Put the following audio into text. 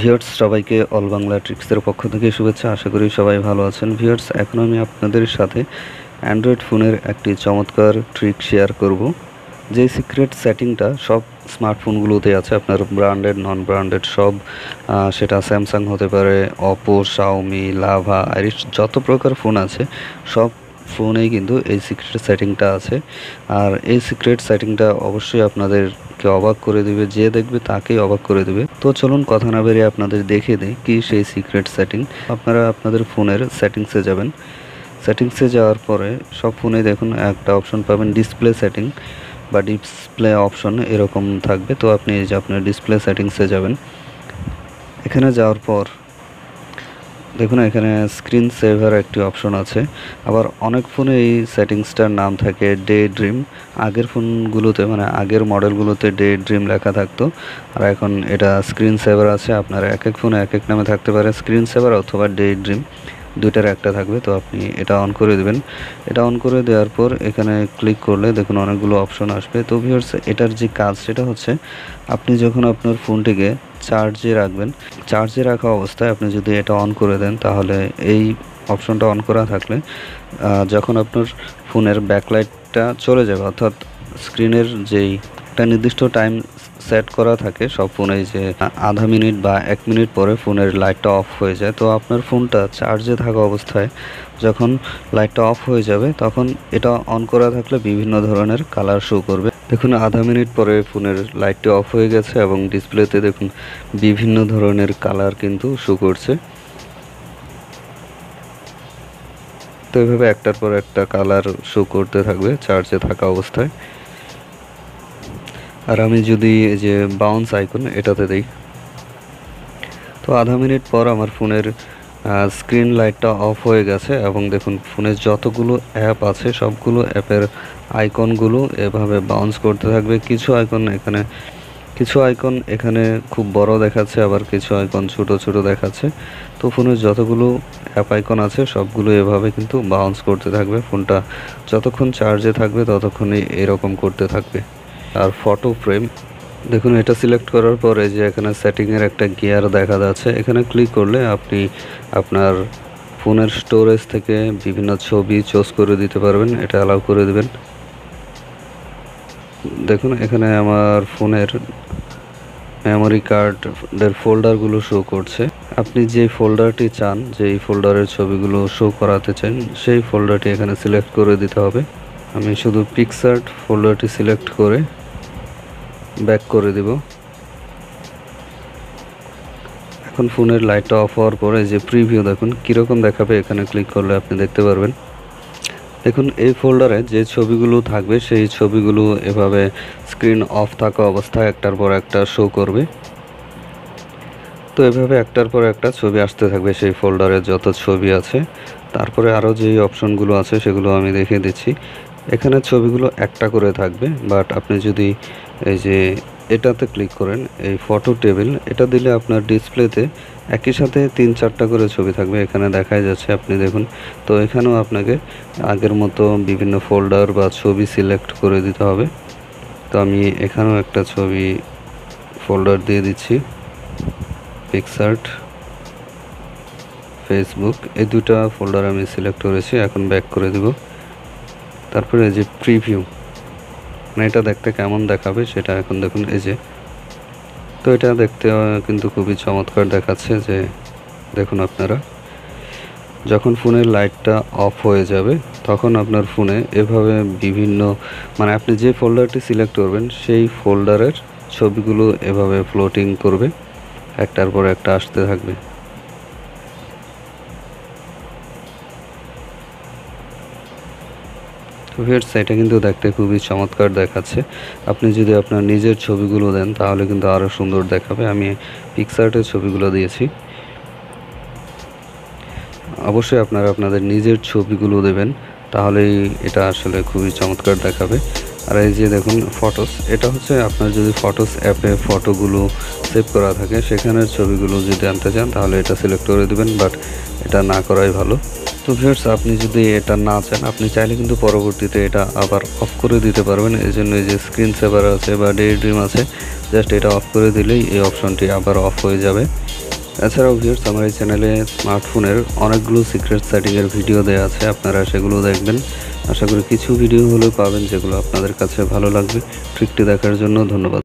Viewers, সবাইকে all Bangla ট্রিক্সের পক্ষ থেকে শুভেচ্ছা। আশা করি সবাই ভালো আছেন। ভিউয়ার্স, এখন আমি আপনাদের সাথে অ্যান্ড্রয়েড ফোনের একটি চমৎকার ট্রিক শেয়ার করব। যে সিক্রেট সেটিংটা সব স্মার্টফোনগুলোতে আছে, আপনার ব্র্যান্ডেড নন ব্র্যান্ডেড সব সেটা স্যামসাং হতে পারে অপো শাওমি লাভা আইরিশ যত প্রকার ফোন আছে, সব ফোনেই কিন্তু এই সিক্রেট সেটিংটা আছে। আর এই সিক্রেট সেটিংটা অবশ্যই আপনাদেরকে অবাক করে দিবে, যে দেখবে তাকেই অবাক করে দিবে। তো চলুন কথা না বেরিয়ে আপনাদের দেখে দিই কি সেই সিক্রেট সেটিং আপনারা আপনাদের ফোনের সেটিংসে যাবেন। সেটিংসে যাওয়ার পরে সব ফোনে দেখুন একটা অপশন পাবেন ডিসপ্লে সেটিং বা ডিসপ্লে অপশন এরকম থাকবে। তো আপনি যে আপনার ডিসপ্লে সেটিংসে যাবেন। এখানে যাওয়ার পর দেখুন, এখানে স্ক্রিন সেভার একটি অপশন আছে। আবার অনেক ফোনে এই সেটিংসটার নাম থাকে ডে ড্রিম আগের ফোনগুলোতে মানে আগের মডেলগুলোতে ডে ড্রিম লেখা থাকতো। আর এখন এটা স্ক্রিন সেভার আছে। আপনার এক এক ফোনে এক এক নামে থাকতে পারে। স্ক্রিন সেভার অথবা ডে ড্রিম দুইটার একটা থাকবে, তো আপনি এটা অন করে দেবেন। এটা অন করে দেওয়ার পর এখানে ক্লিক করলে দেখুন অনেকগুলো অপশন আসবে। তো ভিউয়ার্স এটার যে কাজ সেটা হচ্ছে আপনি যখন আপনার ফোনটিকে চার্জে রাখবেন চার্জে রাখা অবস্থায় আপনি যদি এটা অন করে দেন, তাহলে এই অপশনটা অন করা থাকলে যখন আপনার ফোনের ব্যাকলাইটটা চলে যাবে, অর্থাৎ স্ক্রিনের যেই একটা নির্দিষ্ট টাইম সেট করা থাকে সব ফোনে যে আধা মিনিট বা এক মিনিট পরে ফোনের লাইটটা অফ হয়ে যায়। তো আপনার ফোনটা চার্জে থাকা অবস্থায় যখন লাইটটা অফ হয়ে যাবে, তখন এটা অন করা থাকলে বিভিন্ন ধরনের কালার শো করবে। দেখুন, আধা মিনিট পরে ফোনের লাইটটি অফ হয়ে গেছে এবং ডিসপ্লেতে দেখুন বিভিন্ন ধরনের কালার কিন্তু শো করছে। তো এভাবে একটার পর একটা কালার শো করতে থাকবে চার্জে থাকা অবস্থায়। আর আমি যদি এই যে বাউন্স আইকন এটাতে দিই। তো আধা মিনিট পর আমার ফোনের স্ক্রিন লাইটটা অফ হয়ে গেছে এবং দেখুন, ফোনের যতগুলো অ্যাপ আছে, সবগুলো অ্যাপের আইকনগুলো এভাবে বাউন্স করতে থাকবে। কিছু আইকন এখানে, কিছু আইকন এখানে খুব বড় দেখাচ্ছে, আবার কিছু আইকন ছোট ছোট দেখাচ্ছে। তো ফোনের যতগুলো অ্যাপ আইকন আছে, সবগুলো এভাবে কিন্তু বাউন্স করতে থাকবে। ফোনটা যতক্ষণ চার্জে থাকবে, ততক্ষণই এরকম করতে থাকবে। আর ফটো ফ্রেম দেখুন, এটা সিলেক্ট করার পরে যে এখানে সেটিংয়ের একটা গিয়ার দেখা যাচ্ছে, এখানে ক্লিক করলে আপনি আপনার ফোনের স্টোরেজ থেকে বিভিন্ন ছবি চুজ করে দিতে পারবেন, এটা অ্যালাউ করে দেবেন। দেখুন, এখানে আমার ফোনের মেমোরি কার্ডের ফোল্ডারগুলো শো করছে। আপনি যে ফোল্ডারটি চান, যে এই ফোল্ডারের ছবিগুলো শো করাতে চান, সেই ফোল্ডারটি এখানে সিলেক্ট করে দিতে হবে। আমি শুধু পিকসার্ট ফোল্ডারটি সিলেক্ট করে ব্যাক করে দিব। এখন ফোনের লাইটটা অফ হওয়ার পরে যে প্রিভিউ দেখুন কীরকম দেখাবে এখানে ক্লিক করলে আপনি দেখতে পারবেন। দেখুন এই ফোল্ডারে যে ছবিগুলো থাকবে, সেই ছবিগুলো এভাবে স্ক্রিন অফ থাকা অবস্থায় একটার পর একটা শো করবে। তো এভাবে একটার পর একটা ছবি আসতে থাকবে সেই ফোল্ডারে যত ছবি আছে। তারপরে আরও যেই অপশনগুলো আছে, সেগুলো আমি দেখিয়ে দিচ্ছি। এখানে ছবিগুলো একটা করে থাকবে বাট আপনি যদি এই যে এটাতে ক্লিক করেন, এই ফটো টেবিল এটা দিলে আপনার ডিসপ্লেতে একই সাথে তিন চারটা করে ছবি থাকবে। এখানে দেখাই যাচ্ছে আপনি দেখুন, তো এখানেও আপনাকে আগের মতো বিভিন্ন ফোল্ডার বা ছবি সিলেক্ট করে দিতে হবে। তো আমি এখানেও একটা ছবি ফোল্ডার দিয়ে দিচ্ছি পিকসার্ট ফেসবুক এই দুটা ফোল্ডার আমি সিলেক্ট করেছি, এখন ব্যাক করে দিব। তারপরে এই যে প্রিভিউ মানে এটা দেখতে কেমন দেখাবে সেটা এখন দেখুন, এই যে। তো এটা দেখতে কিন্তু খুবই চমৎকার দেখাচ্ছে যে, দেখুন আপনারা, যখন ফোনের লাইটটা অফ হয়ে যাবে, তখন আপনার ফোনে এভাবে বিভিন্ন মানে আপনি যে ফোল্ডারটি সিলেক্ট করবেন, সেই ফোল্ডারের ছবিগুলো এভাবে ফ্লোটিং করবে, একটার পর একটা আসতে থাকবে। তো এটা কিন্তু দেখতে খুবই চমৎকার দেখাচ্ছে। আপনি যদি আপনার নিজের ছবিগুলো দেন, তাহলে কিন্তু আরও সুন্দর দেখাবে। আমি পিকসার্টের ছবিগুলো দিয়েছি। অবশ্যই আপনারা আপনাদের নিজের ছবিগুলো দেবেন, তাহলেই এটা আসলে খুবই চমৎকার দেখাবে। আর এই যে দেখুন ফটোস এটা হচ্ছে আপনার যদি ফটোস অ্যাপে ফটোগুলো সেভ করা থাকে, সেখানের ছবিগুলো যদি আনতে চান, তাহলে এটা সিলেক্ট করে দেবেন বাট এটা না করাই ভালো। তো ভিউয়ার্স আপনি যদি এটা না চান, আপনি চাইলে কিন্তু পরবর্তীতে এটা আবার অফ করে দিতে পারবেন। এই জন্য যে স্ক্রিন সেভার আছে বা ডে ড্রিম আছে জাস্ট এটা অফ করে দিলেই এই অপশনটি আবার অফ হয়ে যাবে। এছাড়াও ভিউর্স আমার এই চ্যানেলে স্মার্টফোনের অনেকগুলো সিক্রেট সেটিংয়ের ভিডিও দেওয়া আছে, আপনারা সেগুলো দেখবেন। আশা করি কিছু ভিডিও হলেও পাবেন যেগুলো আপনাদের কাছে ভালো লাগবে। ট্রিকটি দেখার জন্য ধন্যবাদ।